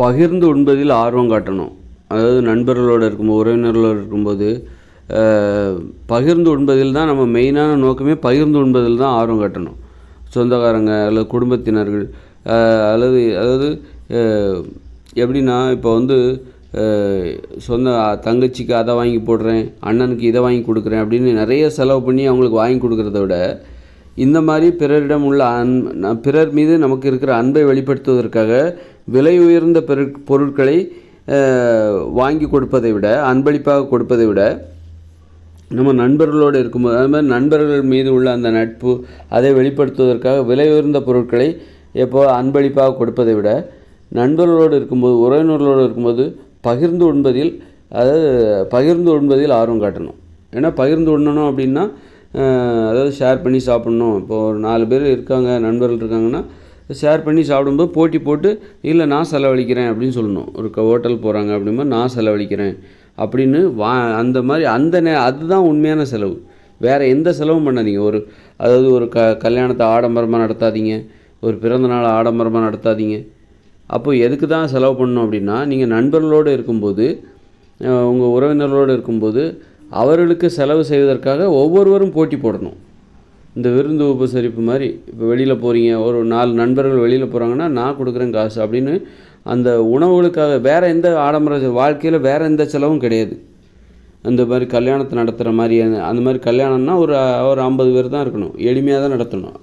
பகிர்ந்து உண்பதில் ஆர்வம் காட்டணும். அதாவது நண்பர்களோடு இருக்கும்போது உறவினர்களோடு இருக்கும்போது பகிர்ந்து உண்பதில் தான் நம்ம மெயினான நோக்கமே பகிர்ந்து உண்பதில் தான் ஆர்வம் காட்டணும். சொந்தக்காரங்க அல்லது குடும்பத்தினர்கள் அல்லது அதாவது எப்படின்னா இப்போ வந்து சொந்த தங்கச்சிக்கு அதை வாங்கி போடுறேன் அண்ணனுக்கு இதை வாங்கி கொடுக்குறேன் அப்படின்னு நிறைய செலவு பண்ணி அவங்களுக்கு வாங்கி கொடுக்குறத விட இந்த மாதிரி பிறரிடம் உள்ள அன் பிறர் மீது நமக்கு இருக்கிற அன்பை வெளிப்படுத்துவதற்காக விலை உயர்ந்த பொருட்களை வாங்கி கொடுப்பதை விட அன்பளிப்பாக கொடுப்பதை விட நம்ம நண்பர்களோடு இருக்கும்போது அது மாதிரி நண்பர்கள் மீது உள்ள அந்த நட்பு அதை வெளிப்படுத்துவதற்காக விலை உயர்ந்த பொருட்களை எப்போ அன்பளிப்பாக கொடுப்பதை விட நண்பர்களோடு இருக்கும்போது உறவினர்களோடு இருக்கும்போது பகிர்ந்து உண்பதில் அதாவது பகிர்ந்து உண்பதில் ஆர்வம் காட்டணும். ஏன்னா பகிர்ந்து உண்ணணும் அப்படின்னா அதாவது ஷேர் பண்ணி சாப்பிட்ணும். இப்போ ஒரு நாலு பேர் இருக்காங்க நண்பர்கள் இருக்காங்கன்னா ஷேர் பண்ணி சாப்பிடும்போது போட்டி போட்டு இல்லை நான் செலவழிக்கிறேன் அப்படின்னு சொல்லணும். ஒரு ஹோட்டல் போகிறாங்க அப்படிம்போது நான் செலவழிக்கிறேன் அப்படின்னு வா அந்த மாதிரி அந்த நே அதுதான் உண்மையான செலவு. வேறு எந்த செலவும் பண்ணாதீங்க. ஒரு அதாவது ஒரு க கல்யாணத்தை ஆடம்பரமாக நடத்தாதீங்க. ஒரு பிறந்த நாள் ஆடம்பரமாக நடத்தாதீங்க. அப்போ எதுக்கு தான் செலவு பண்ணணும் அப்படின்னா நீங்கள் நண்பர்களோடு இருக்கும்போது உங்கள் உறவினர்களோடு இருக்கும்போது அவர்களுக்கு செலவு செய்வதற்காக ஒவ்வொருவரும் போட்டி போடணும். இந்த விருந்து உபசரிப்பு மாதிரி இப்போ வெளியில் போகிறீங்க ஒரு நாலு நண்பர்கள் வெளியில் போகிறாங்கன்னா நான் கொடுக்குறேன் காசு அப்படின்னு அந்த உணவுகளுக்காக வேறு எந்த ஆடம்பர வாழ்க்கையில் வேறு எந்த செலவும் கிடையாது. அந்த மாதிரி கல்யாணத்தை நடத்துகிற மாதிரி அந்த- மாதிரி கல்யாணம்னா ஒரு ஒரு ஐம்பது பேர் தான் இருக்கணும். எளிமையாக தான் நடத்தணும்.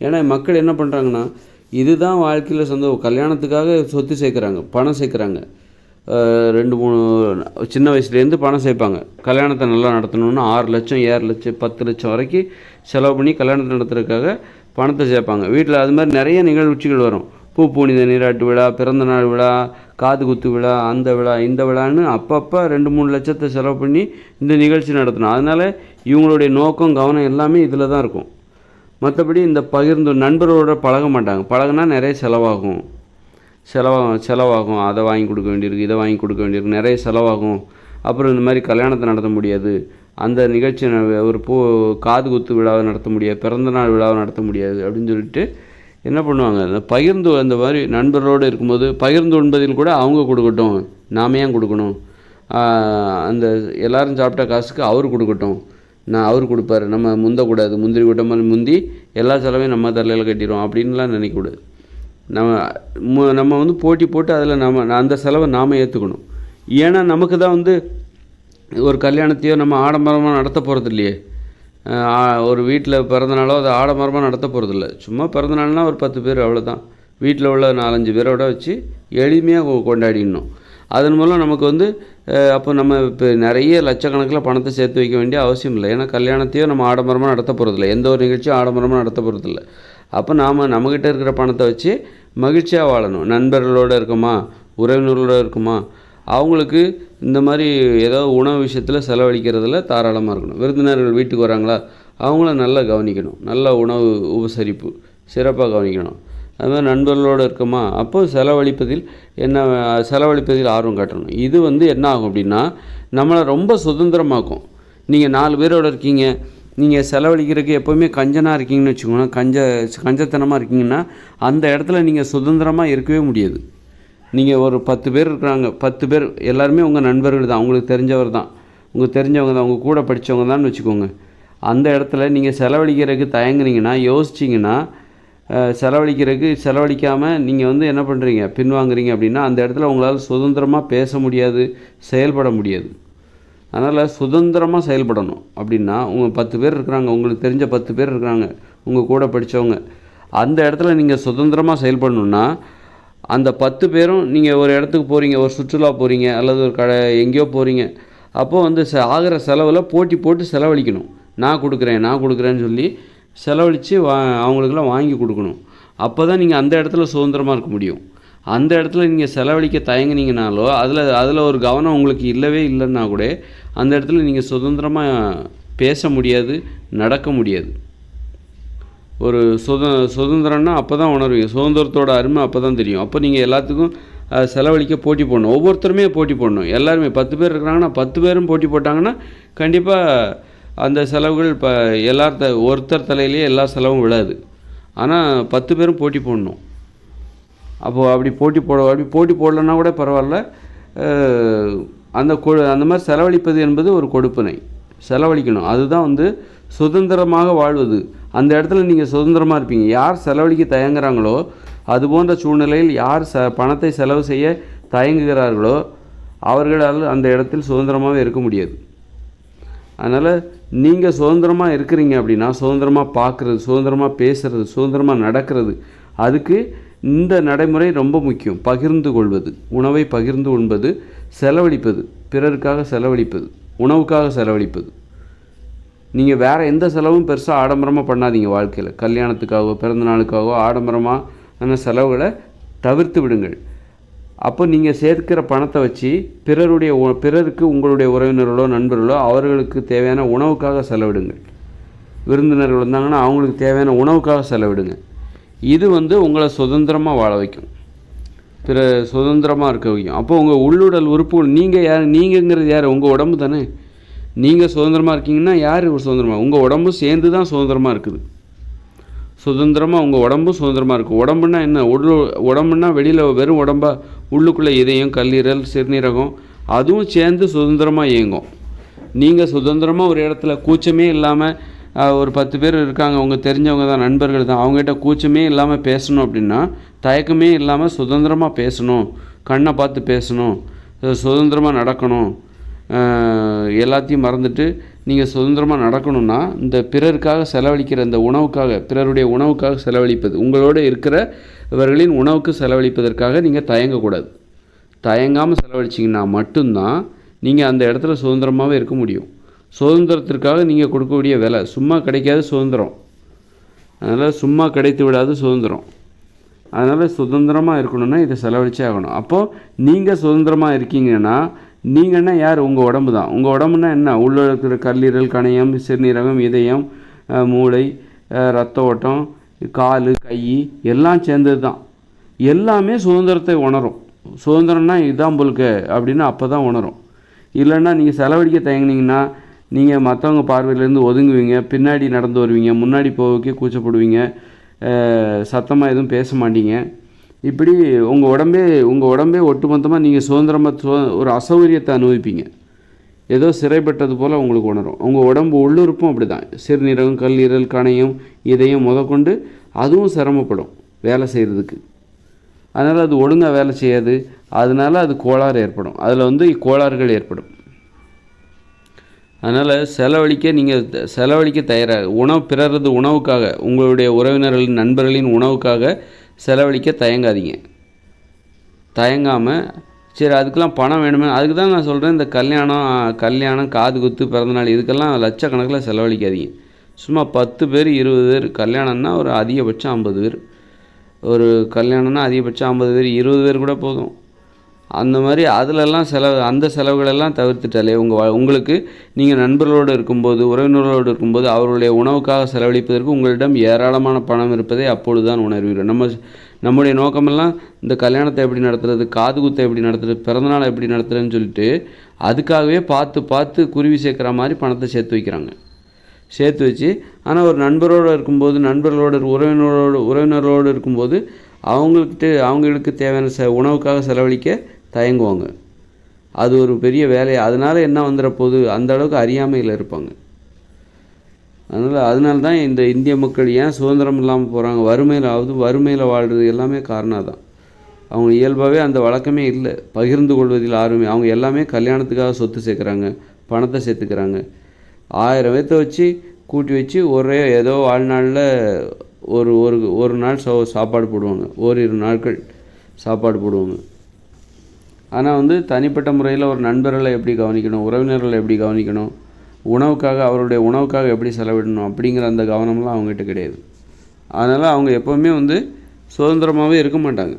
ஏன்னா மக்கள் என்ன பண்ணுறாங்கன்னா இதுதான் வாழ்க்கையில் சொந்த கல்யாணத்துக்காக சொத்து சேர்க்குறாங்க பணம் சேர்க்குறாங்க. ரெண்டு மூணு சின்ன வயசுலேருந்து பணம் சேர்ப்பாங்க கல்யாணத்தை நல்லா நடத்தணும்னு ஆறு லட்சம் ஏழு லட்சம் பத்து லட்சம் வரைக்கும் செலவு பண்ணி கல்யாணத்தை நடத்துறதுக்காக பணத்தை சேர்ப்பாங்க வீட்டில் அது மாதிரி நிறைய நிகழ்ச்சிகள் வரும். பூ பூனித நீராட்டு விழா பிறந்த நாள் விழா காது குத்து விழா அந்த விழா இந்த விழான்னு அப்பப்போ ரெண்டு மூணு லட்சத்தை செலவு பண்ணி இந்த நிகழ்ச்சி நடத்தணும். அதனால் இவங்களுடைய நோக்கம் கவனம் எல்லாமே இதில் தான் இருக்கும். மற்றபடி இந்த பகிர்ந்து நண்பர்களோட பழக மாட்டாங்க. பழகுனா நிறைய செலவாகும். செலவாகும் செலவாகும். அதை வாங்கி கொடுக்க வேண்டியிருக்கு இதை வாங்கி கொடுக்க வேண்டியிருக்கு. நிறைய செலவாகும். அப்புறம் இந்த மாதிரி கல்யாணத்தை நடத்த முடியாது. அந்த நிகழ்ச்சி ஒரு பூ காது குத்து விழாவை நடத்த முடியாது. பிறந்தநாள் விழாவை நடத்த முடியாது அப்படின்னு சொல்லிட்டு என்ன பண்ணுவாங்க? அந்த பகிர்ந்து அந்த மாதிரி நண்பர்களோடு இருக்கும்போது பகிர்ந்து உண்பதில் கூட அவங்க கொடுக்கட்டும். நாம ஏன் கொடுக்கணும்? அந்த எல்லாரும் சாப்பிட்ட காசுக்கு அவர் கொடுக்கட்டும். நான் அவர் கொடுப்பாரு. நம்ம முந்தக்கூடாது. முந்திரி கூட்டமாக முந்தி எல்லா செலவையும் நம்ம தலையில் கட்டிடுவோம். அப்படின்லாம் நினைக்கக்கூடாது. நம்ம நம்ம வந்து போட்டி போட்டு அதில் நம்ம அந்த செலவை நாம் ஏற்றுக்கணும் ஏன்னா நமக்கு தான் வந்து ஒரு கல்யாணத்தையோ நம்ம ஆடம்பரமாக நடத்த போகிறது இல்லையே ஒரு வீட்டில் பிறந்தநாளோ அது ஆடம்பரமாக நடத்த போகிறதில்ல சும்மா பிறந்தநாள்னால் ஒரு பத்து பேர் அவ்வளோதான் வீட்டில் உள்ள நாலஞ்சு பேரோட வச்சு எளிமையாக கொண்டாடிடணும். அதன் மூலம் நமக்கு வந்து அப்போ நம்ம இப்போ நிறைய லட்சக்கணக்கில் பணத்தை சேர்த்து வைக்க வேண்டிய அவசியம் இல்லை. ஏன்னா கல்யாணத்தையோ நம்ம ஆடம்பரமாக நடத்த போகிறதில்ல எந்த ஒரு நிகழ்ச்சியும் ஆடம்பரமாக நடத்த போகிறதில்ல அப்போ நாம் நம்மக்கிட்ட இருக்கிற பணத்தை வச்சு மகிழ்ச்சியாக வாழணும். நண்பர்களோடு இருக்குமா? உறவினர்களோட இருக்குமா? அவங்களுக்கு இந்த மாதிரி ஏதோ உணவு விஷயத்தில் செலவழிக்கிறதுல தாராளமாக இருக்கணும். விருந்தினர்கள் வீட்டுக்கு வராங்களா? அவங்கள நல்லா கவனிக்கணும். நல்ல உணவு உபசரிப்பு. சிறப்பாக கவனிக்கணும். அது மாதிரி நண்பர்களோடு இருக்குமா? அப்போ செலவழிப்பதில் என்ன செலவழிப்பதில் ஆர்வம் காட்டணும். இது வந்து என்ன ஆகும் அப்படின்னா நம்மளை ரொம்ப சுதந்திரமாக்கும். நீங்கள் நாலு பேரோட இருக்கீங்க. நீங்கள் செலவழிக்கிறதுக்கு எப்போவுமே கஞ்சனாக இருக்கீங்கன்னு வச்சுக்கோங்களேன் கஞ்ச கஞ்சத்தனமாக இருக்கீங்கன்னா அந்த இடத்துல நீங்கள் சுதந்திரமாக இருக்கவே முடியாது. நீங்கள் ஒரு பத்து பேர் இருக்கிறாங்க. பத்து பேர் எல்லாருமே உங்கள் நண்பர்கள் தான். உங்களுக்கு தெரிஞ்சவர் தான். உங்களுக்கு தெரிஞ்சவங்க தான். உங்கள் கூட படித்தவங்க தான் வச்சுக்கோங்க. அந்த இடத்துல நீங்கள் செலவழிக்கிறதுக்கு தயங்குனீங்கன்னா யோசிச்சிங்கன்னா செலவழிக்கிறதுக்கு செலவழிக்காமல் நீங்கள் வந்து என்ன பண்ணுறீங்க பின்வாங்குறீங்க அப்படின்னா அந்த இடத்துல உங்களால் சுதந்திரமாக பேச முடியாது செயல்பட முடியாது. அதனால் சுதந்திரமாக செயல்படணும். அப்படின்னா உங்கள் பத்து பேர் இருக்கிறாங்க உங்களுக்கு தெரிஞ்ச பத்து பேர் இருக்கிறாங்க உங்கள் கூட படித்தவங்க அந்த இடத்துல நீங்கள் சுதந்திரமாக செயல்படணுன்னா அந்த பத்து பேரும் நீங்கள் ஒரு இடத்துக்கு போகிறீங்க ஒரு சுற்றுலா போகிறீங்க அல்லது ஒரு கடை எங்கேயோ போகிறீங்க அப்போது வந்து ச ஆகிற செலவில் போட்டி போட்டு செலவழிக்கணும். நான் கொடுக்குறேன் நான் கொடுக்குறேன்னு சொல்லி செலவழித்து வா அவங்களுக்கெல்லாம் வாங்கி கொடுக்கணும். அப்போ தான் நீங்கள் அந்த இடத்துல சுதந்திரமாக இருக்க முடியும். அந்த இடத்துல நீங்கள் செலவழிக்க தயங்குனீங்கனாலோ அதில் அதில் ஒரு கவனம் உங்களுக்கு இல்லவே இல்லைன்னா கூட அந்த இடத்துல நீங்கள் சுதந்திரமாக பேச முடியாது நடக்க முடியாது. ஒரு சுத சுதந்திரம்னா அப்போ தான் உணர்வீங்க. சுதந்திரத்தோட அருமை அப்போ தான் தெரியும். அப்போ நீங்கள் எல்லாத்துக்கும் செலவழிக்க போட்டி போடணும். ஒவ்வொருத்தருமே போட்டி போடணும். எல்லாருமே பத்து பேர் இருக்கிறாங்கன்னா பத்து பேரும் போட்டி போட்டாங்கன்னா கண்டிப்பாக அந்த செலவுகள் இப்போ எல்லார் த ஒருத்தர் தலையிலேயே எல்லா செலவும் விழாது. ஆனால் பத்து பேரும் போட்டி போடணும். அப்போது அப்படி போட்டி போட அப்படி போட்டி போடலன்னா கூட பரவாயில்ல. அந்த கொ அந்த மாதிரி செலவழிப்பது என்பது ஒரு கொடுப்பினை. செலவழிக்கணும். அதுதான் வந்து சுதந்திரமாக வாழ்வது. அந்த இடத்துல நீங்கள் சுதந்திரமாக இருப்பீங்க. யார் செலவழிக்க தயங்குறாங்களோ அது போன்ற சூழ்நிலையில் யார் ச பணத்தை செலவு செய்ய தயங்குகிறார்களோ அவர்களால் அந்த இடத்தில் சுதந்திரமாகவே இருக்க முடியாது. அதனால் நீங்கள் சுதந்திரமாக இருக்கிறீங்க அப்படின்னா சுதந்திரமாக பார்க்குறது சுதந்திரமாக பேசுகிறது சுதந்திரமாக நடக்கிறது அதுக்கு இந்த நடைமுறை ரொம்ப முக்கியம். பகிர்ந்து கொள்வது. உணவை பகிர்ந்து உண்பது. செலவழிப்பது. பிறருக்காக செலவழிப்பது. உணவுக்காக செலவழிப்பது. நீங்கள் வேறு எந்த செலவும் பெருசாக ஆடம்பரமாக பண்ணாதீங்க வாழ்க்கையில். கல்யாணத்துக்காகவோ பிறந்த நாளுக்காகவோ ஆடம்பரமான செலவுகளை தவிர்த்து விடுங்கள். அப்போ நீங்கள் சேர்க்கிற பணத்தை வச்சு பிறருடைய உ- பிறருக்கு உங்களுடைய உறவினர்களோ நண்பர்களோ அவர்களுக்கு தேவையான உணவுக்காக செலவிடுங்கள். விருந்தினர்கள் வந்தாங்கன்னா அவங்களுக்கு தேவையான உணவுக்காக செலவிடுங்க. இது வந்து உங்களை சுதந்திரமாக வாழ வைக்கும். பிற சுதந்திரமாக இருக்க வைக்கும். அப்போ உங்கள் உள்ளுடல் உறுப்புகள் நீங்கள் யார்? நீங்கள்ங்கிறது யார்? உங்கள் உடம்பு தானே. நீங்கள் சுதந்திரமாக இருக்கீங்கன்னா யார் சுதந்திரமாக உங்கள் உடம்பும் சேர்ந்து தான் சுதந்திரமாக இருக்குது. சுதந்திரமாக உங்கள் உடம்பும் சுதந்திரமாக இருக்கும் உடம்புனா என்ன? உள்ள உடம்புனா வெளியில் வெறும் உடம்பா உள்ளுக்குள்ளே இதயம் கல்லீரல் சிறுநீரகம் அதுவும் சேர்ந்து சுதந்திரமாக இயங்கும். நீங்கள் சுதந்திரமாக ஒரு இடத்துல கூச்சமே இல்லாமல் ஒரு பத்து பேர் இருக்காங்க அவங்க தெரிஞ்சவங்க தான் நண்பர்கள் தான். அவங்ககிட்ட கூச்சமே இல்லாமல் பேசணும் அப்படின்னா தயக்கமே இல்லாமல் சுதந்திரமாக பேசணும். கண்ணை பார்த்து பேசணும். சுதந்திரமாக நடக்கணும். எல்லாத்தையும் மறந்துட்டு நீங்கள் சுதந்திரமாக நடக்கணும்னா இந்த பிறருக்காக செலவழிக்கிற இந்த உணவுக்காக பிறருடைய உணவுக்காக செலவழிப்பது உங்களோட இருக்கிற இவர்களின் உணவுக்கு செலவழிப்பதற்காக நீங்கள் தயங்கக்கூடாது. தயங்காமல் செலவழிச்சிங்கன்னா மட்டும்தான் நீங்கள் அந்த இடத்துல சுதந்திரமாகவே இருக்க முடியும். சுதந்திரத்திற்காக நீங்கள் கொடுக்கக்கூடிய விலை. சும்மா கிடைக்காத சுதந்திரம். அதனால் சும்மா கிடைத்து விடாத சுதந்திரம். அதனால் சுதந்திரமாக இருக்கணும்னா இதை செலவழிச்சே ஆகணும். அப்போது நீங்கள் சுதந்திரமாக இருக்கீங்கன்னா நீங்கன்னா யார்? உங்கள் உடம்பு தான். உங்கள் உடம்புனா என்ன? உள்ள இருக்கிற கல்லீரல் கணையம் சிறுநீரகம் இதயம் மூளை ரத்த ஓட்டம் கால் கை எல்லாம் சேர்ந்தது தான். எல்லாமே சுதந்திரத்தை உணரும். சுதந்திரம்னா இதுதான் போலுக்க அப்படின்னு அப்போ தான் உணரும். இல்லைன்னா நீங்கள் செலவழிக்க தயங்கினீங்கன்னா நீங்கள் மற்றவங்க பார்வையிலேருந்து ஒதுங்குவீங்க பின்னாடி நடந்து வருவீங்க முன்னாடி போகவே கூச்சப்படுவீங்க சத்தமாக எதுவும் பேச மாட்டீங்க. இப்படி உங்கள் உடம்பே உங்கள் உடம்பே ஒட்டுமொத்தமாக நீங்கள் சுதந்திரமாக சு ஒரு அசௌகரியத்தை அனுபவிப்பீங்க. ஏதோ சிறைப்பட்டது போல் உங்களுக்கு உணரும். உங்கள் உடம்பு உள்ளுறுப்பும் அப்படி தான் சிறுநீரகம் கல்லீரல் கணையும் இதையும் முதற்கொண்டு அதுவும் சிரமப்படும் வேலை செய்கிறதுக்கு அதனால் அது ஒழுங்காக வேலை செய்யாது. அதனால அது கோளாறு ஏற்படும். அதில் வந்து கோளாறுகள் ஏற்படும். அதனால் செலவழிக்க நீங்கள் செலவழிக்க தயாராக உணவு பிறரது உணவுக்காக உங்களுடைய உறவினர்களின் நண்பர்களின் உணவுக்காக செலவழிக்க தயங்காதீங்க. தயங்காமல் சரி அதுக்கெல்லாம் பணம் வேணுமே அதுக்கு தான் நான் சொல்கிறேன் இந்த கல்யாணம் கல்யாணம் காது குத்து பிறந்தநாள் இதுக்கெல்லாம் லட்சக்கணக்கில் செலவழிக்காதீங்க. சும்மா பத்து பேர் இருபது பேர் கல்யாணம்னா ஒரு அதிகபட்சம் ஐம்பது பேர். ஒரு கல்யாணம்னா அதிகபட்சம் ஐம்பது பேர் இருபது பேர் கூட போதும். அந்த மாதிரி அதிலெல்லாம் செலவு அந்த செலவுகளெல்லாம் தவிர்த்துட்டாலே உங்கள் உங்களுக்கு நீங்கள் நண்பர்களோடு இருக்கும்போது உறவினர்களோடு இருக்கும்போது அவர்களுடைய உணவுக்காக செலவழிப்பதற்கு உங்களிடம் ஏராளமான பணம் இருப்பதை அப்பொழுது தான் உணர்வீர்கள். நம்ம நம்முடைய நோக்கமெல்லாம் இந்த கல்யாணத்தை எப்படி நடத்துறது காது குத்தை எப்படி நடத்துறது பிறந்தநாளை எப்படி நடத்துறதுன்னு சொல்லிட்டு அதுக்காகவே பார்த்து பார்த்து குருவி சேர்க்குற மாதிரி பணத்தை சேர்த்து வைக்கிறாங்க. சேர்த்து வச்சு ஆனால் ஒரு நண்பரோடு இருக்கும்போது நண்பர்களோடு உறவினரோடு உறவினர்களோடு இருக்கும்போது அவங்கக்கிட்ட அவங்களுக்கு தேவையான ச உணவுக்காக செலவழிக்க தயங்குவாங்க. அது ஒரு பெரிய வேலையாக அதனால் என்ன வந்துட போகுது அந்த அளவுக்கு அறியாமையில் இருப்பாங்க. அதனால் அதனால தான் இந்த இந்திய மக்கள் ஏன் சுதந்திரம் இல்லாமல் போகிறாங்க வறுமையில் ஆகுது வறுமையில் வாழ்கிறது எல்லாமே காரணம் தான் அவங்க இயல்பாகவே அந்த வழக்கமே இல்லை. பகிர்ந்து கொள்வதில் ஆர்வமே. அவங்க எல்லாமே கல்யாணத்துக்காக சொத்து சேர்க்குறாங்க பணத்தை சேர்த்துக்கிறாங்க. ஆயிரம் பேர்த்த வச்சு கூட்டி வச்சு ஒரே ஏதோ வாழ்நாளில் ஒரு ஒரு ஒரு நாள் சோ சாப்பாடு போடுவாங்க. ஓரிரு நாட்கள் சாப்பாடு போடுவாங்க. ஆனால் வந்து தனிப்பட்ட முறையில் ஒரு நண்பர்களை எப்படி கவனிக்கணும் உறவினர்களை எப்படி கவனிக்கணும் உணவுக்காக அவருடைய உணவுக்காக எப்படி செலவிடணும் அப்படிங்கிற அந்த கவனம்லாம் அவங்ககிட்ட கிடையாது. அதனால் அவங்க எப்போவுமே வந்து சுதந்திரமாகவே இருக்க மாட்டாங்க.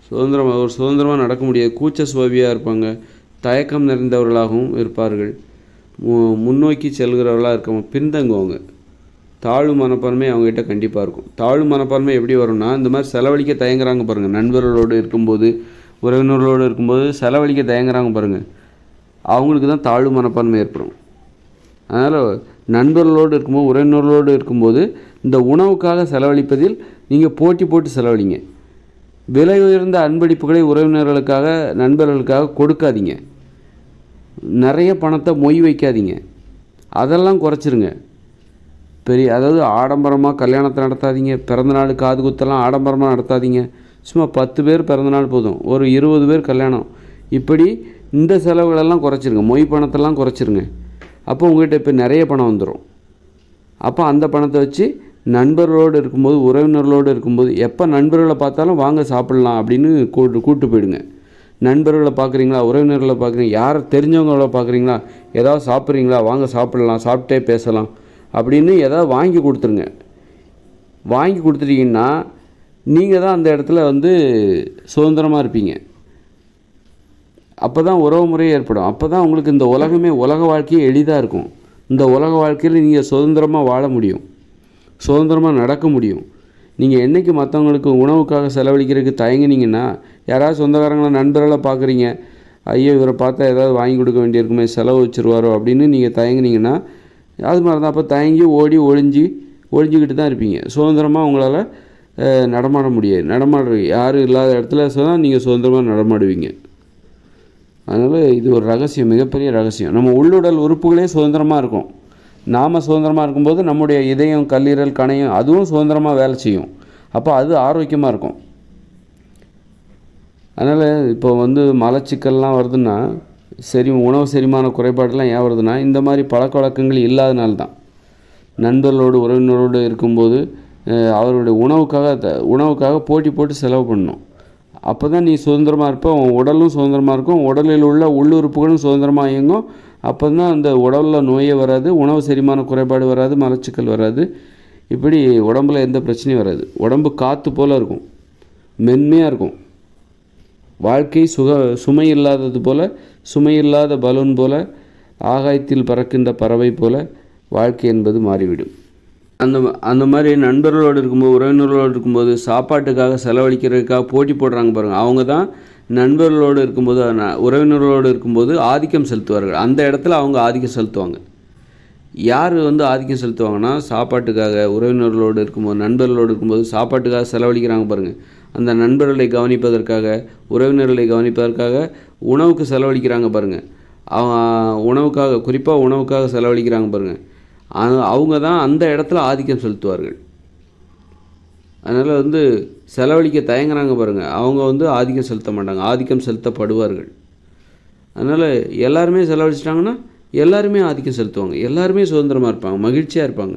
சுதந்திரமாக ஒரு சுதந்திரமாக நடக்க முடியாது. கூச்ச சோவியாக இருப்பாங்க. தயக்கம் நிறைந்தவர்களாகவும் இருப்பார்கள். மு- முன்னோக்கி செல்கிறவர்களாக இருக்க பின்தங்குவாங்க தாழ்வு மனப்பான்மை அவங்ககிட்ட கண்டிப்பாக இருக்கும். தாழ்வு மனப்பான்மை எப்படி வரும்னா இந்த மாதிரி செலவழிக்க தயங்குறாங்க பாருங்கள் நண்பர்களோடு இருக்கும்போது உறவினர்களோடு இருக்கும்போது செலவழிக்க தயங்குறாங்க பாருங்கள் அவங்களுக்கு தான் தாழ்வு மனப்பான்மை ஏற்படும். அதனால் நண்பர்களோடு இருக்கும்போது உறவினர்களோடு இருக்கும்போது இந்த உணவுக்காக செலவழிப்பதில் நீங்கள் போட்டி போட்டு செலவழிங்க. விலை உயர்ந்த அன்பளிப்புகளை உறவினர்களுக்காக நண்பர்களுக்காக கொடுக்காதீங்க. நிறைய பணத்தை மொய் வைக்காதீங்க. அதெல்லாம் குறைச்சிருங்க. பெரிய அதாவது ஆடம்பரமாக கல்யாணத்தை நடத்தாதீங்க. பிறந்தநாள் காது குத்தெல்லாம் ஆடம்பரமாக நடத்தாதீங்க. சும்மா பத்து பேர் பிறந்தநாள் போதும். ஒரு இருபது பேர் கல்யாணம். இப்படி இந்த செலவுகளெல்லாம் குறைச்சிருங்க. மொய் பணத்தெல்லாம் குறைச்சிருங்க. அப்போ உங்கள்கிட்ட இப்போ நிறைய பணம் வந்துடும் அப்போ அந்த பணத்தை வச்சு நண்பர்களோடு இருக்கும்போது உறவினர்களோடு இருக்கும்போது எப்போ நண்பர்களை பார்த்தாலும் வாங்க சாப்பிட்லாம் அப்படின்னு கூட்டு கூட்டு போயிடுங்க. நண்பர்களை பார்க்குறீங்களா? உறவினர்களை பார்க்குறீங்க? யார் தெரிஞ்சவங்கள பார்க்குறீங்களா? ஏதாவது சாப்பிட்றீங்களா? வாங்க சாப்பிட்லாம் சாப்பிட்டே பேசலாம் அப்படின்னு ஏதாவது வாங்கி கொடுத்துருங்க. வாங்கி கொடுத்துட்டீங்கன்னா நீங்கள் தான் அந்த இடத்துல வந்து சுதந்திரமாக இருப்பீங்க. அப்போ தான் உறவு முறை ஏற்படும். அப்போ தான் உங்களுக்கு இந்த உலகமே உலக வாழ்க்கையே எளிதாக இருக்கும். இந்த உலக வாழ்க்கையில் நீங்கள் சுதந்திரமாக வாழ முடியும். சுதந்திரமாக நடக்க முடியும். நீங்கள் என்றைக்கு மற்றவங்களுக்கு உணவுக்காக செலவழிக்கிறதுக்கு தயங்குனீங்கன்னா யாராவது சொந்தக்காரங்கள நண்பர்களை பார்க்குறீங்க. ஐயோ இவரை பார்த்தா ஏதாவது வாங்கி கொடுக்க வேண்டியிருக்குமே செலவு வச்சுருவாரோ அப்படின்னு நீங்கள் தயங்குனீங்கன்னா அது மாதிரி தான் அப்போ தயங்கி ஓடி ஒழிஞ்சி ஒழிஞ்சிக்கிட்டு தான் இருப்பீங்க. சுதந்திரமாக உங்களால் நடமாட முடியாது. நடமாடுற யாரும் இல்லாத இடத்துல சொன்னால் நீங்கள் சுதந்திரமாக நடமாடுவீங்க. அதனால் இது ஒரு ரகசியம் மிகப்பெரிய ரகசியம். நம்ம உள்ளுடல் உறுப்புகளே சுதந்திரமாக இருக்கும். நாம் சுதந்திரமாக இருக்கும்போது நம்முடைய இதயம் கல்லீரல் கணையம் அதுவும் சுதந்திரமாக வேலை செய்யும். அப்போ அது ஆரோக்கியமாக இருக்கும். அதனால் இப்போ வந்து மலச்சிக்கல்லாம் வருதுன்னா சரி உணவு செரிமான குறைபாடெல்லாம் ஏன் வருதுன்னா இந்த மாதிரி பழக்க வழக்கங்கள் இல்லாதனால தான் நண்பர்களோடு உறவினரோடு இருக்கும்போது அவருடைய உணவுக்காக த- உணவுக்காக போட்டி போட்டு செலவு பண்ணணும். அப்போ தான் நீ சுதந்திரமாக இருப்ப உன் உடலும் சுதந்திரமாக இருக்கும் உடலில் உள்ள உள்ளுறுப்புகளும் சுதந்திரமாக இயங்கும். அப்போ தான் அந்த உடலில் நோயே வராது உணவு செரிமான குறைபாடு வராது மலச்சிக்கல் வராது. இப்படி உடம்புல எந்த பிரச்சனையும் வராது. உடம்பு காற்று போல் இருக்கும் மென்மையாக இருக்கும். வாழ்க்கை சுக சுமை இல்லாதது போல் சுமை இல்லாத பலூன் போல் ஆகாயத்தில் பறக்கின்ற பறவை போல வாழ்க்கை என்பது மாறிவிடும். அந்த அந்த மாதிரி நண்பர்களோடு இருக்கும்போது உறவினர்களோடு இருக்கும்போது சாப்பாட்டுக்காக செலவழிக்கிறதுக்காக போட்டி போடுறாங்க பாருங்கள் அவங்க தான் நண்பர்களோடு இருக்கும்போது ந- உறவினர்களோடு இருக்கும்போது ஆதிக்கம் செலுத்துவார்கள். அந்த இடத்துல அவங்க ஆதிக்கம் செலுத்துவாங்க. யார் வந்து ஆதிக்கம் செலுத்துவாங்கன்னா சாப்பாட்டுக்காக உறவினர்களோடு இருக்கும்போது நண்பர்களோடு இருக்கும்போது சாப்பாட்டுக்காக செலவழிக்கிறாங்க பாருங்கள் அந்த நண்பர்களை கவனிப்பதற்காக உறவினர்களை கவனிப்பதற்காக உணவுக்கு செலவழிக்கிறாங்க பாருங்கள் அவன் உணவுக்காக குறிப்பாக உணவுக்காக செலவழிக்கிறாங்க பாருங்கள் அவங்க தான் அந்த இடத்துல ஆதிக்கம் செலுத்துவார்கள். அதனால் வந்து செலவழிக்க தயங்குறாங்க பாருங்கள் அவங்க வந்து ஆதிக்கம் செலுத்த மாட்டாங்க. ஆதிக்கம் செலுத்தப்படுவார்கள். அதனால் எல்லாருமே செலவழிச்சிட்டாங்கன்னா எல்லாருமே ஆதிக்கம் செலுத்துவாங்க. எல்லாருமே சுதந்திரமாக இருப்பாங்க. மகிழ்ச்சியாக இருப்பாங்க.